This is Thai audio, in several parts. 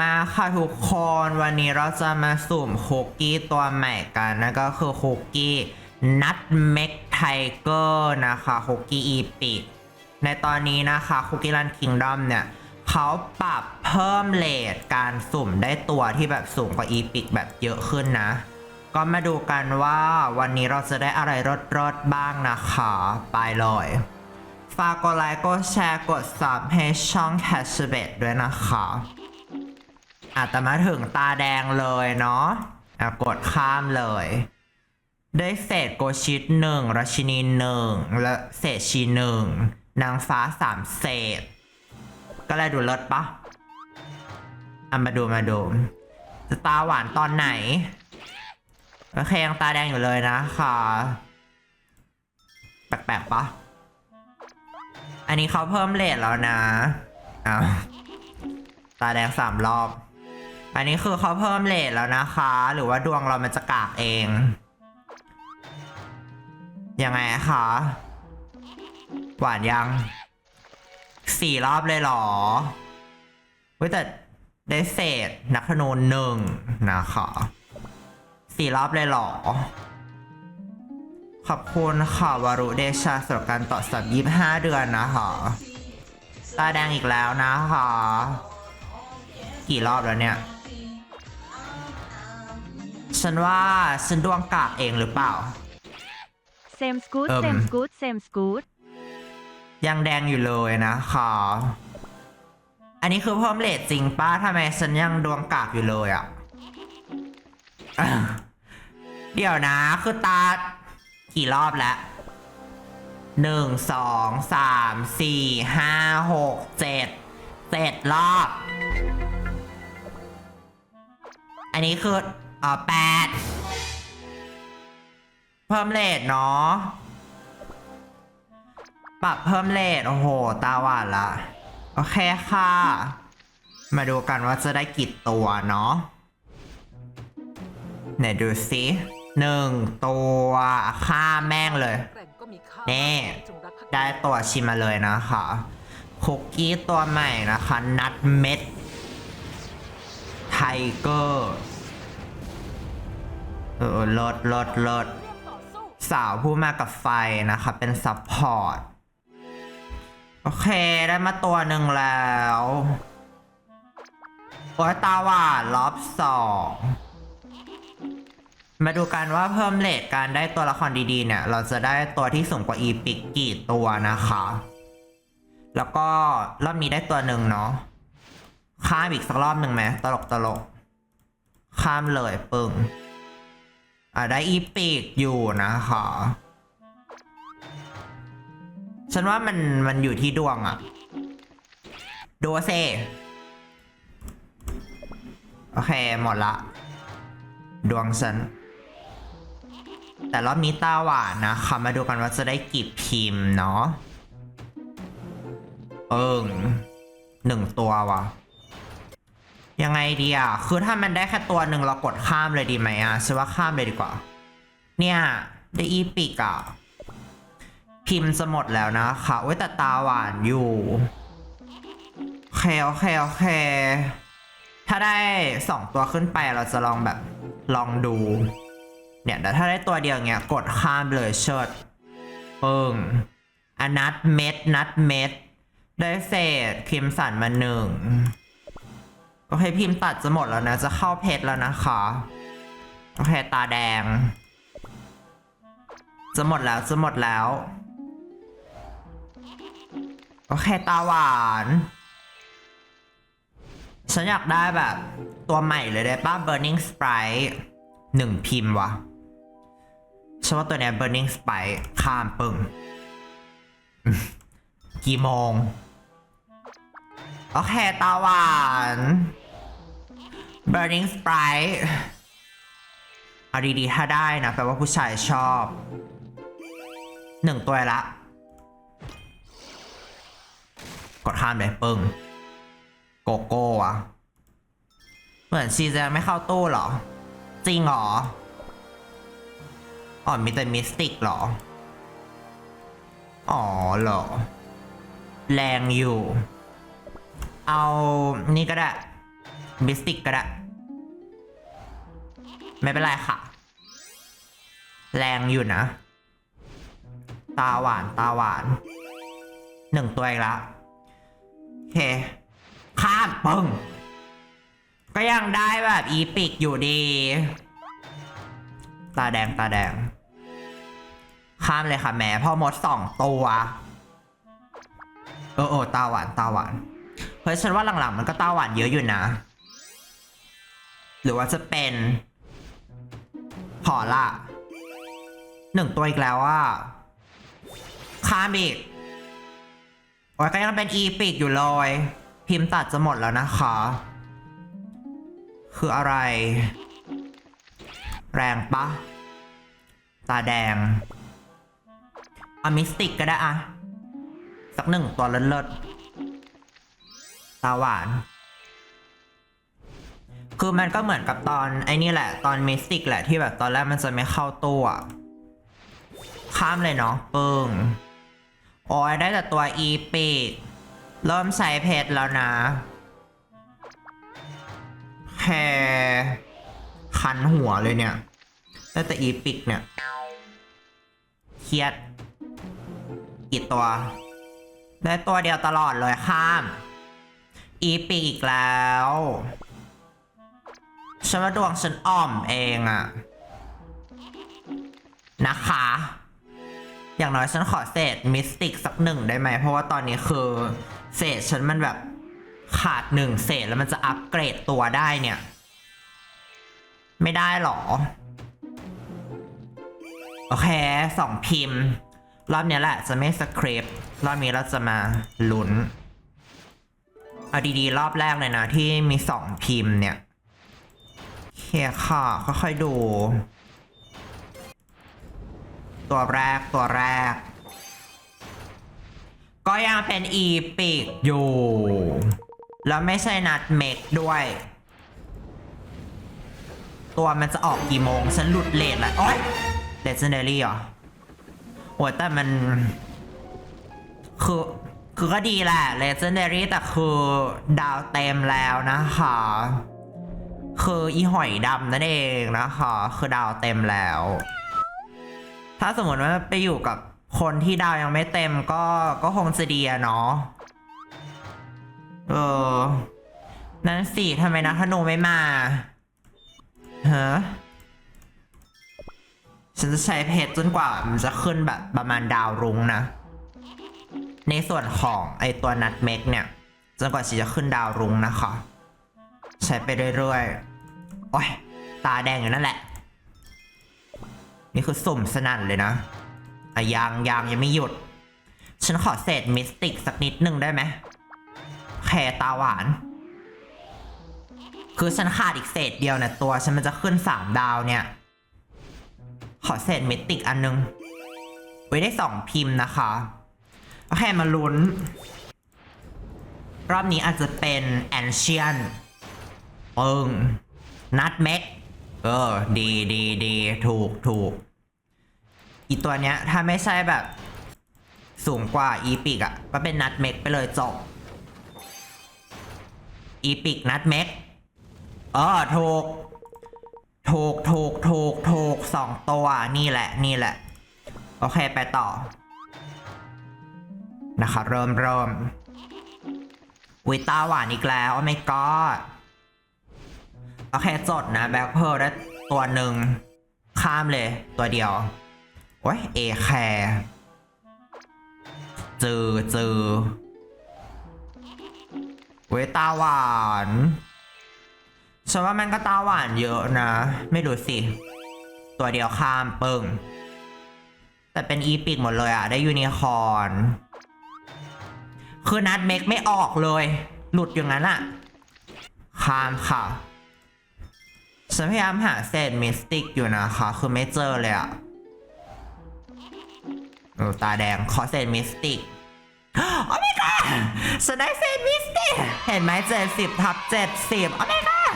มาค่ะทุกคนวันนี้เราจะมาสุ่มคุกกี้ตัวใหม่กันนั่นก็คือคุกกี้นัทเม็กไทเกอร์นะคะคุกกี้อีปิในตอนนี้นะคะคุกกี้รันคิงดอมเนี่ยเขาปรับเพิ่มเลทการสุ่มได้ตัวที่แบบสูงกว่าอีปิแบบเยอะขึ้นนะ ก็มาดูกันว่าวันนี้เราจะได้อะไรรสๆบ้างนะคะไปเลยฝากกดไลค์กดแชร์กดซับให้ช่อง c a s h b e t ด้วยนะคะ อาจจะมาถึงตาแดงเลยเนาะอะกดข้ามเลย ได้เศษโกชิตหนึ่งราชินีหนึ่งและเศษชีหนึ่งนางฟ้าสามเศษ ก็เลยดูเลิศปะอะมาดูมาดูจะตาหวานตอนไหนโอเคยังตาแดงอยู่เลยนะค่ะ แปลกๆปะอันนี้เขาเพิ่มเลทแล้วนะอ้าวตาแดงสามรอบ อันนี้คือเขาเพิ่มเลทแล้วนะคะ หรือว่าดวงเรามันจะกากเอง ยังไงคะ หวานยังสี่รอบเลยหรอเว้ยแต่ได้เศษนักธนูหนึ่งนะคะสี่รอบเลยหรอ ขอบคุณค่ะวารุเดชาสำหรับการต่อสับยี่ห้าเดือนนะคะตาแดงอีกแล้วนะคะ กี่รอบแล้วเนี่ย ฉันว่าฉันดวงกากเองหรือเปล่า เซมสกูตเอิ่ม เซมสกูตเซมสกูตยังแดงอยู่เลยนะคะอันนี้คือเพิ่มเลทจริงป้าทำไมฉันยังดวงกากอยู่เลยอะ่ะ เดี๋ยวนะ คือตากี่รอบแล้วหนึ่งสองสามสี่ห้าหกเจ็ดเจ็ดรอบ อันนี้คือเอ่อแปดเพิ่มเลทเนาะปรับเพิ่มเลทโอ้โห ตาหวานละ โอเคค่ะ มาดูกันว่าจะได้กี่ตัวเนาะไหนดูสิหนึ่งตัวค่าแม่งเลยแกร่งก็มีค่าแน่ได้ตัวชิมมาเลยนะคะคุกกี้ตัวใหม่นะคะ นัทเม็ดไทเกอร์ เออลดลดลดสาวผู้มากับไฟนะคะเป็นซัพพอร์ต โอเคได้มาตัวหนึ่งแล้วโอ้ยตาหวานรอบสองมาดูกันว่าเพิ่มเลทการได้ตัวละครดีๆเนี่ย เราจะได้ตัวที่สูงกว่าอีพิกกี่ตัวนะคะ แล้วก็รอบนี้ได้ตัวหนึ่งเนาะข้ามอีกสักรอบหนึ่งไหมตลกตลกข้ามเลยปึ้ง อะได้อีปิกอยู่นะคะฉันว่ามันมันอยู่ที่ดวงอะดูเซโอเค หมดละ ดวงฉัน แต่รอบนี้ตาหวานนะคะมาดูกันว่าจะได้กี่พิมพ์เนาะเอิงหนึ่งตัวว่ะ ยังไงดีอะ คือถ้ามันได้แค่ตัวหนึ่งเรากดข้ามเลยดีไหมอะฉันว่าข้ามเลยดีกว่า เนี่ยได้อีปิกอะ พิมพ์จะหมดแล้วนะคะเว้ยแต่ตาหวานอยู่โอเคโอเคโอเค ถ้าได้สองตัวขึ้นไปเราจะลองแบบลองดู เนี่ยแต่ถ้าได้ตัวเดียวเงี้ยกดข้ามเลยเชิดปึ้งอนนัดเม็ดนัดเม็ดได้เศษคิมสันมาหนึ่ง โอเคพิมพ์ตัดจะหมดแล้วนะ จะเข้าเพชรแล้วนะคะ โอเค ตาแดง จะหมดแล้วจะหมดแล้ว โอเค ตาหวาน ฉันอยากได้แบบ ตัวใหม่เลยได้ป่ะ Burning Sprite หนึ่งพิมพ์วะฉันว่าตัวเนี้ย Burning Sprite ข้ามปึ้งกี่โมง โอเคตาหวาน Burning Sprite เอาดีๆถ้าได้นะแปลว่าผู้ชายชอบหนึ่งตัวละ กดข้ามเลยปึ้งโกโก้อะเหมือนชีจะไม่เข้าตู้เหรอ จริงเหรออ๋อมีแต่มิสติกเหรอ อ๋อเหรอ แรงอยู่ เอานี่ก็ได้มิสติกก็ได้ ไม่เป็นไรค่ะ แรงอยู่นะ ตาหวานตาหวาน หนึ่งตัวอีกแล้วโอเค ข้ามปึ้งก็ยังได้แบบอีปิกอยู่ดี ตาแดงตาแดง ข้ามเลยค่ะแม่พ่อมดสองตัว เออเออตาหวานตาหวาน เฮ้ยฉันว่าหลังๆมันก็ต้าหวานเยอะอยู่นะ หรือว่าจะเป็น พอละหนึ่งตัวอีกแล้วว่าข้ามอีกโอ้ยก็ยังเป็นอีปิกอยู่เลย พิมพ์ตัดจะหมดแล้วนะคะ คืออะไร แรงปะ ตาแดงอมิสติกก็ได้อะสักหนึ่งตัวเลิศๆ วานคือมันก็เหมือนกับตอนไอ้นี่แหละ ตอนมิสติกแหละที่แบบตอนแรกมันจะไม่เข้าตัว ข้ามเลยเนาะปึ้งโอ้ยได้แต่ตัวอีปิกเริ่มใช้เพชรแล้วนะแค่คันหัวเลยเนี่ย ได้แต่อีปิกเนี่ยเครียด กี่ตัว ได้ตัวเดียวตลอดเลยข้าม อีปิกอีกแล้วฉันว่าดวงฉันอ่อมเองอะนะคะ อย่างน้อยฉันขอเศษมิสติกสักหนึ่งได้ไหม เพราะว่าตอนนี้คือ เศษฉันมันแบบขาดหนึ่งเศษแล้วมันจะอัปเกรดตัวได้เนี่ย ไม่ได้หรอ โอเคสองพิมพ์ รอบเนี้ยแหละจะไม่สคริปต์รอบนี้เราจะมาลุ้น เอาดีๆ รอบแรกเลยนะ ที่มีสองพิมพ์เนี่ยโอเคค่ะค่อยๆดู ตัวแรกตัวแรก ก็ยังเป็นอีปิกอยู่ แล้วไม่ใช่นัดเมกด้วย ตัวมันจะออกกี่โมง ฉันหลุดเลทแล้วโอ๊ยเลเจนเดอรี่เหรอโอ้ยแต่มันคือ คือก็ดีแหละ Legendary แต่คือดาวเต็มแล้วนะคะ คืออีหอยดำนั่นเองนะคะ คือดาวเต็มแล้ว ถ้าสมมติว่าไปอยู่กับคนที่ดาวยังไม่เต็มก็ก็คงจะดีอะเนาะเออ นั่นสิทำไมนักธนูไม่มาฮะฉันจะใช้เพชรจนกว่ามันจะขึ้นแบบประมาณดาวรุ้งนะ ในส่วนของไอตัวนัดเมกเนี่ยจนกว่าฉันจะขึ้นดาวรุ้งนะคะ ใช้ไปเรื่อยๆ โอ้ย ตาแดงอยู่นั่นแหละ นี่คือสุ่มสนั่นเลยนะอะยังยังยังไม่หยุด ฉันขอเศษมิสติกสักนิดนึงได้ไหมแค่ตาหวาน คือฉันขาดอีกเศษเดียวเนี่ยตัว ฉันมันจะขึ้นสามดาวเนี่ย ขอเศษมิสติกอันนึง ไว้ได้สองพิมพ์นะคะ โอเคมาลุ้น รอบนี้อาจจะเป็นแอนเชียนปึงนัดเม็กเออ ดีดีดีถูกถูก อีตัวเนี้ย ถ้าไม่ใช่แบบ สูงกว่าอีปิกอะก็เป็นนัดเม็กไปเลยจบอีปิกนัดเม็กเออถูกถูกถูกถูกถูกสองตัว นี่แหละ นี่แหละ โอเค ไปต่อ นะคะ เริ่มเริ่มวิตาหวานอีกแล้วโอ้ my god โอเคจดนะ แบ็คเพ r ได้ตัวหนึ่ง ข้ามเลยตัวเดียวโอ้ยเอแคร์จือจือเวยตาหวานฉันว่ามันก็ตาหวานเยอะนะ ไม่รู้สิ ตัวเดียวข้ามปึ้งแต่เป็นอีปิกหมดเลยอะได้ยูนิคอร์น คือนัดเมกไม่ออกเลย หลุดอย่างนั้นอะข้ามค่ะฉันพยายามหาเศษมิสติกอยู่นะคะ คือไม่เจอเลยอะเออตาแดงขอเศษมิสติกโอ้ my god ฉันได้เศษมิสติก เห็นไหมเจ็ดสิบทับเจ็ดสิบโอ้ my god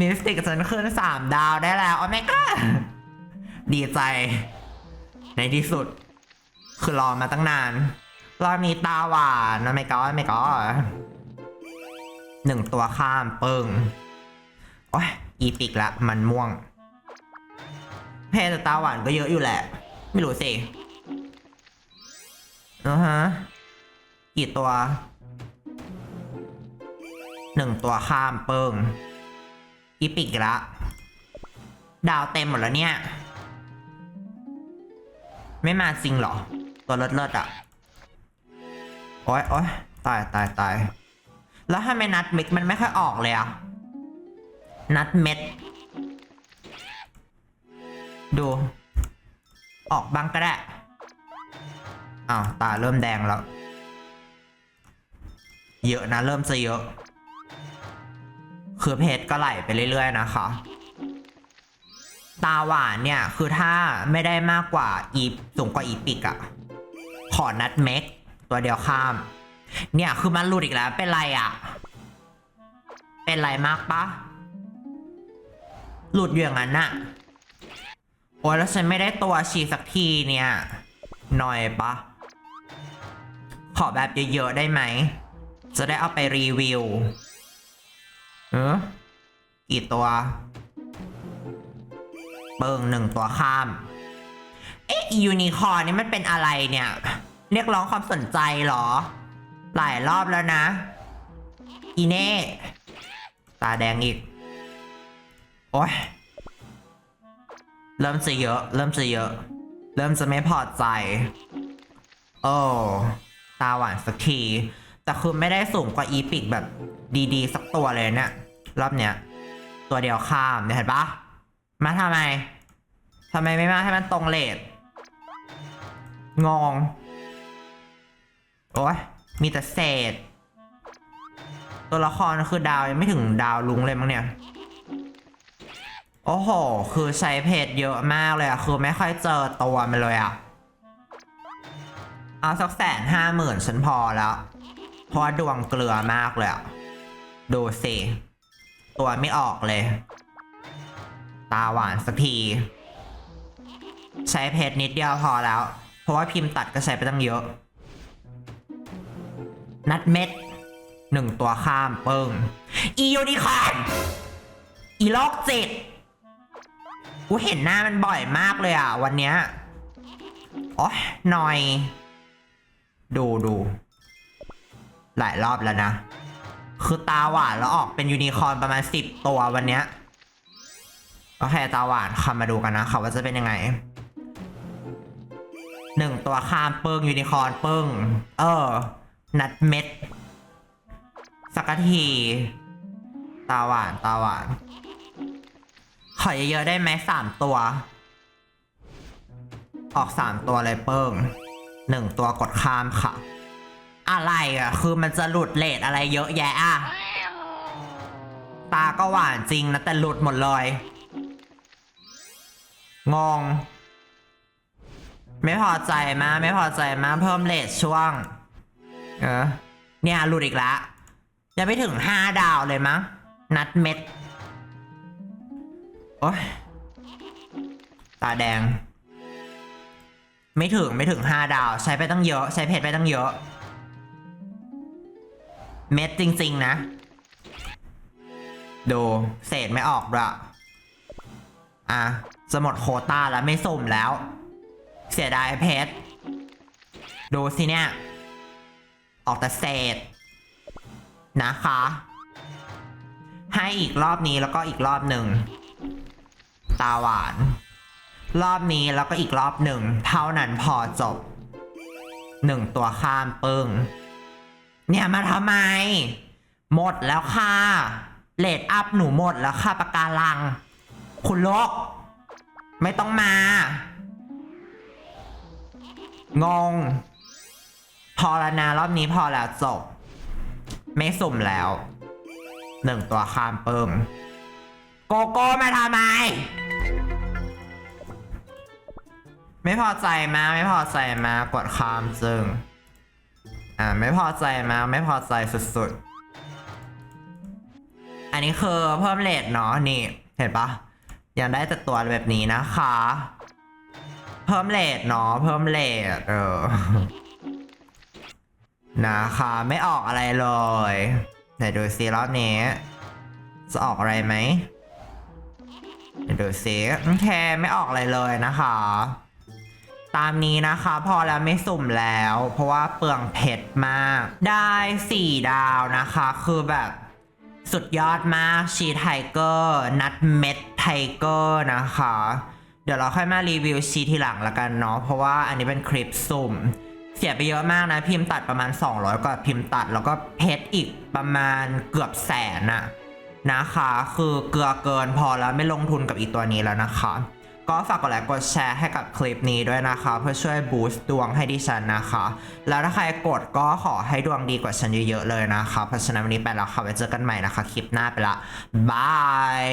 มิสติกฉันขึ้นสามดาวได้แล้วโอ้ my god ดีใจ ในที่สุด คือรอมาตั้งนาน รอบนี้ตาหวานโอ้ my god โอ้ my god หนึ่งตัวข้ามเปิงโอ้ยอีปิกละมันม่วงเพศตาหวานก็เยอะอยู่แหละ ไม่รู้สินะฮะกี่ตัวหนึ่งตัวข้ามเปิงอีปิกอีกละดาวเต็มหมดแล้วเนี่ย ไม่มาจริงหรอ ตัวเลิศเลิศๆอะ โอ๊ยโอ๊ยตายตายตายแล้วทำไมนัดเม็ดมันไม่ค่อยออกเลยอะ นัดเม็ด ดู ออกบ้างก็ได้อ้าวตาเริ่มแดงแล้ว เยอะนะเริ่มจะเยอะ คือเพชรก็ไหลไปเรื่อย ๆ นะคะ ตาหวานเนี่ย คือถ้าไม่ได้มากกว่าอีสูงกว่าอีปิกอะขอนัดเม็ก ตัวเดียวข้าม เนี่ยคือมันหลุดอีกแล้ว เป็นไรอะเป็นไรมากปะหลุดอย่างนั้นน่ะ โอ้ยแล้วฉันไม่ได้ตัวฉีสักทีเนี่ย หน่อยปะขอแบบเยอะๆได้ไหม จะได้เอาไปรีวิว เออกี่ตัว เปิงหนึ่งตัวข้าม เอ๊ะยูนิคอร์นนี่มันเป็นอะไรเนี่ย เรียกร้องความสนใจเหรอ หลายรอบแล้วนะ อีเน่ ตาแดงอีก โอ้ย เริ่มจะเยอะ เริ่มจะเยอะ เริ่มจะไม่พอใจ โอ้ตาหวานสักที แต่คือไม่ได้สูงกว่าอีปิกแบบดีๆ สักตัวเลยเนี่ย รอบเนี้ย ตัวเดียวข้ามเห็นปะมาทำไมทำไมไม่มาให้มันตรงเลทงง โอ้ยมีแต่เศษ ตัวละครคือดาวยังไม่ถึงดาวลุงเลยมั้งเนี่ย โอ้โห คือใช้เพจเยอะมากเลยอะคือไม่ค่อยเจอตัวมันเลยอะเอาสักแสนห้าหมื่นฉันพอแล้วเพราะดวงเกลือมากเลยอะดูสิ ตัวไม่ออกเลย ตาหวานสักที ใช้เพจนิดเดียวพอแล้ว เพราะว่าพิมพ์ตัดก็ใช้ไปตั้งเยอะ นัดเม็ดหนึ่งตัวข้ามเปิงอียูนิคอร์นอีโลกจิตกูเห็นหน้ามันบ่อยมากเลยอะ วันเนี้ยอ้ยหน่อย ดูดูหลายรอบแล้วนะ คือตาหวานแล้วออกเป็นยูนิคอร์นประมาณสิบตัววันเนี้ยโอเคตาหวานคำมาดูกันนะคะว่าจะเป็นยังไงหนึ่งตัวข้ามเปิงยูนิคอร์นเปิงเออ นัดเม็ด สักที ตาหวาน ตาหวาน ขอเยอะๆได้ไหมสามตัว ออกสามตัวเลยเปิ้งหนึ่งตัวกดข้ามค่ะ อะไรอะ คือมันจะหลุดเลทอะไรเยอะแยะอะ ตาก็หวานจริงนะ แต่หลุดหมดเลย งง ไม่พอใจมาก ไม่พอใจมาก เพิ่มเลทช่วง เออเนี่ยหลุดอีกแล้วยังไม่ถึงห้าดาวเลยมั้ง นัดเม็ด โอ๊ยตาแดง ไม่ถึงไม่ถึงห้าดาว ใช้ไปตั้งเยอะ ใช้เพชรไปตั้งเยอะ เม็ดจริง ๆ นะ ดูเศษไม่ออกด้วยอะจะหมดโคต้าแล้วไม่สมแล้ว เสียดายเพชรดูสิเนี่ย ออกแต่เศษนะคะ ให้อีกรอบนี้แล้วก็อีกรอบหนึ่ง ตาหวาน รอบนี้แล้วก็อีกรอบหนึ่ง เท่านั้นพอจบหนึ่งตัวข้ามปึ้ง เนี่ยมาทำไม หมดแล้วค่ะเลดอัพหนูหมดแล้วค่ะปากการัง คุณลก ไม่ต้องมา งง อแล้วนะรอบนี้พอแล้วจบ ไม่สุ่มแล้วหนึ่งตัวข้ามเปิมโกโก้มาทำไม ไม่พอใจมาไม่พอใจมากดข้ามจึงอ่าไม่พอใจมาไม่พอใจสุดๆ อันนี้คือเพิ่มเลทเนาะนี่ เห็นปะยังได้แต่ตัวแบบนี้นะคะ เพิ่มเลทเนาะเพิ่มเลทเออ นะคะไม่ออกอะไรเลยไหนดูซิรอบนี้จะออกอะไรไหมเดี๋ยวดูซิโอเคไม่ออกอะไรเลยนะคะ ตามนี้นะคะพอแล้วไม่สุ่มแล้ว เพราะว่าเปลืองเพชรมาก ได้4ดาวนะคะ คือแบบสุดยอดมากชีไทเกอร์นัดเม็ดไทเกอร์นะคะ เดี๋ยวเราค่อยมารีวิวชีทีหลังละกันเนาะเพราะว่าอันนี้เป็นคลิปสุ่ม เสียไปเยอะมากนะ พิมพ์ตัดประมาณ 200กว่าพิมพ์ตัดแล้วก็เพชรอีกประมาณเกือบแสนอะนะคะ คือเกลือเกินพอแล้วไม่ลงทุนกับอีตัวนี้แล้วนะคะ ก็ฝากกดไลค์กดแชร์ให้กับคลิปนี้ด้วยนะคะ เพื่อช่วยบูสต์ดวงให้ดิฉันนะคะ แล้วถ้าใครกดก็ขอให้ดวงดีกว่าฉันเยอะๆเลยนะคะ เพราะฉะนั้นวันนี้ไปแล้วค่ะไว้เจอกันใหม่นะคะ คลิปหน้าไปละบาย